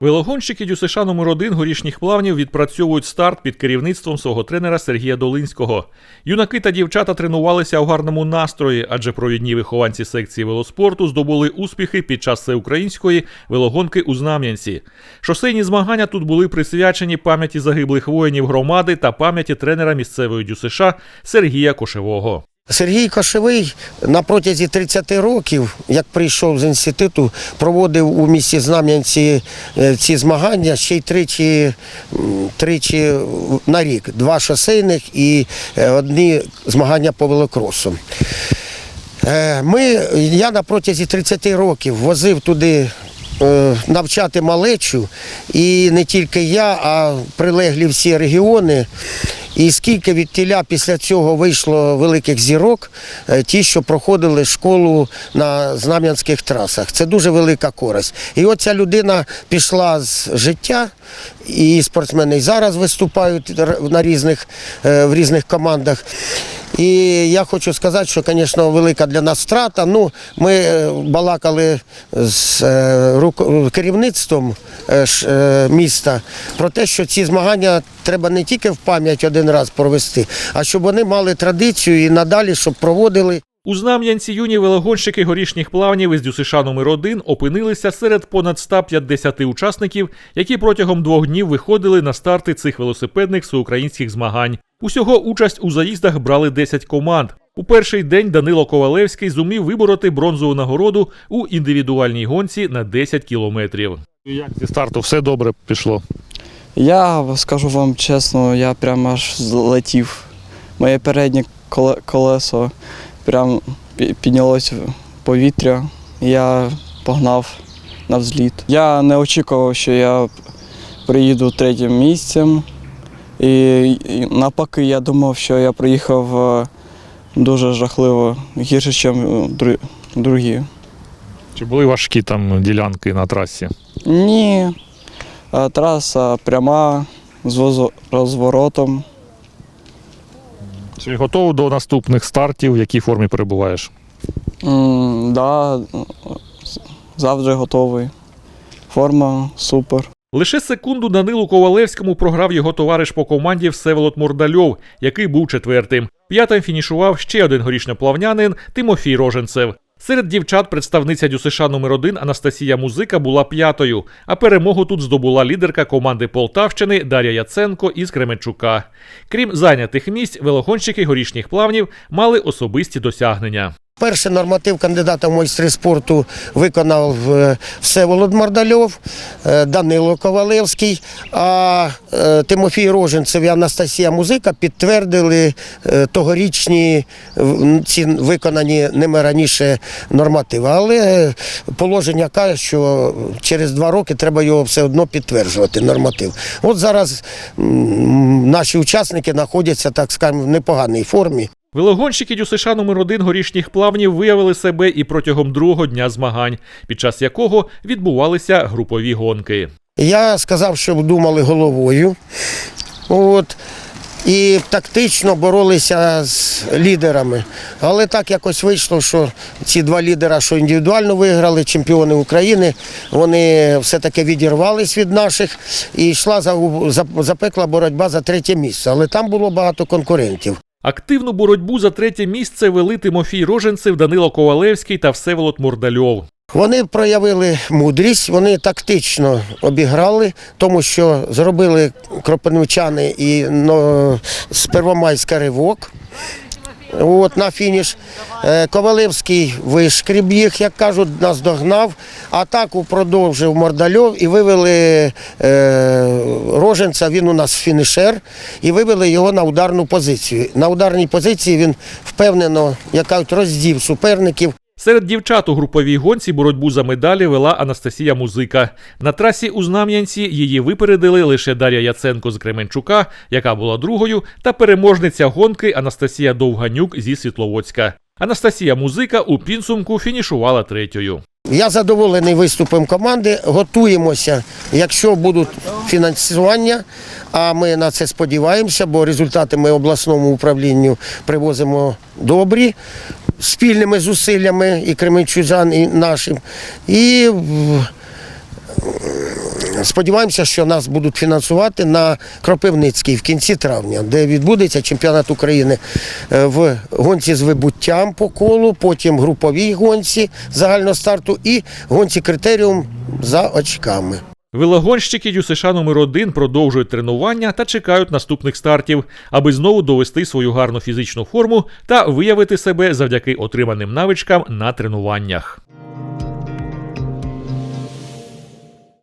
Велогонщики ДЮСШ номер 1 горішніх плавнів відпрацьовують старт під керівництвом свого тренера Сергія Долинського. Юнаки та дівчата тренувалися у гарному настрої, адже провідні вихованці секції велоспорту здобули успіхи під час всеукраїнської велогонки у Знам'янці. Шосейні змагання тут були присвячені пам'яті загиблих воїнів громади та пам'яті тренера місцевої ДЮСШ Сергія Кошевого. Сергій Кошевий на протязі 30 років, як прийшов з інституту, проводив у місті Знам'янці е, ці змагання ще й тричі, тричі на рік. Два шосейних і е, одні змагання по велокросу. Е, Ми, я на протязі 30 років возив туди навчати малечу, і не тільки я, а прилеглі всі регіони. І скільки від тіля після цього вийшло великих зірок, е, ті, що проходили школу на знам'янських трасах. Це дуже велика користь. І от ця людина пішла з життя, і спортсмени зараз виступають на різних, е, в різних командах. І я хочу сказати, що, звісно, велика для нас втрата. Ну, ми е, балакали з е, керівництвом е, міста про те, що ці змагання треба не тільки в пам'ять один раз провести, а щоб вони мали традицію і надалі, щоб проводили. У Знам'янці юні велогонщики горішніх плавнів із ДЮСШ номер 1 опинилися серед понад 150 учасників, які протягом двох днів виходили на старти цих велосипедних всеукраїнських змагань. Усього участь у заїздах брали 10 команд. У перший день Данило Ковалевський зумів вибороти бронзову нагороду у індивідуальній гонці на 10 кілометрів. Як зі старту все добре пішло? Я скажу вам чесно, я прямо аж злетів. Моє переднє колесо прям пі- піднялось в повітря. Я погнав на взліт. Я не очікував, що я приїду третім місцем. І, навпаки, я думав, що я приїхав е, дуже жахливо, гірше, ніж другі. Чи були важкі там ділянки на трасі? Ні. Е, Траса пряма з розворотом. Чи готовий до наступних стартів? В якій формі перебуваєш? М, Да, з- завжри готовий. Форма супер. Лише секунду Данилу Ковалевському програв його товариш по команді Всеволод Мордальов, який був четвертим. П'ятим фінішував ще один горішньоплавнянин Тимофій Роженцев. Серед дівчат представниця ДЮСШ номер 1 Анастасія Музика була п'ятою, а перемогу тут здобула лідерка команди Полтавщини Дар'я Яценко із Кременчука. Крім зайнятих місць, велогонщики горішніх плавнів мали особисті досягнення. Перший норматив кандидата в майстри спорту виконав е, Всеволод Мордальов, е, Данило Ковалевський, а е, Тимофій Роженцев і Анастасія Музика підтвердили тогорічні ці виконані ними раніше нормативи. Але положення каже, що через два роки треба його все одно підтверджувати, норматив. От зараз наші учасники знаходяться, так скажемо, в непоганій формі. Велогонщики ДЮСШ номер 1 горішніх плавнів виявили себе і протягом другого дня змагань, під час якого відбувалися групові гонки. Я сказав, що думали головою. От. І тактично боролися з лідерами. Але так якось вийшло, що ці два лідера, що індивідуально виграли, чемпіони України, вони все-таки відірвались від наших і йшла за- за- запекла боротьба за третє місце. Але там було багато конкурентів. Активну боротьбу за третє місце вели Тимофій Роженцев, Данило Ковалевський та Всеволод Мордальов. Вони проявили мудрість, вони тактично обіграли, тому що зробили кропивничани і ну, з Первомайська ривок. От на фініш. Е, Ковалевський вишкріб їх, як кажуть, нас догнав. Атаку продовжив Мордальов і вивели е, Роженця, він у нас фінішер, і вивели його на ударну позицію. На ударній позиції він впевнено, як кажуть, роздів суперників. Серед дівчат у груповій гонці боротьбу за медалі вела Анастасія Музика. На трасі у Знам'янці її випередили лише Дар'я Яценко з Кременчука, яка була другою, та переможниця гонки Анастасія Довганюк зі Світловодська. Анастасія Музика у підсумку фінішувала третьою. Я задоволений виступом команди. Готуємося, якщо будуть фінансування. А ми на це сподіваємося, бо результати ми обласному управлінню привозимо добрі спільними зусиллями і кременчужан, і нашим. І Сподіваємося, що нас будуть фінансувати на Кропивницький в кінці травня, де відбудеться чемпіонат України е, в гонці з вибуттям по колу, потім груповій гонці загального старту і гонці критеріум за очками. Велогонщики ДЮСШ номер 1 продовжують тренування та чекають наступних стартів, аби знову довести свою гарну фізичну форму та виявити себе завдяки отриманим навичкам на тренуваннях.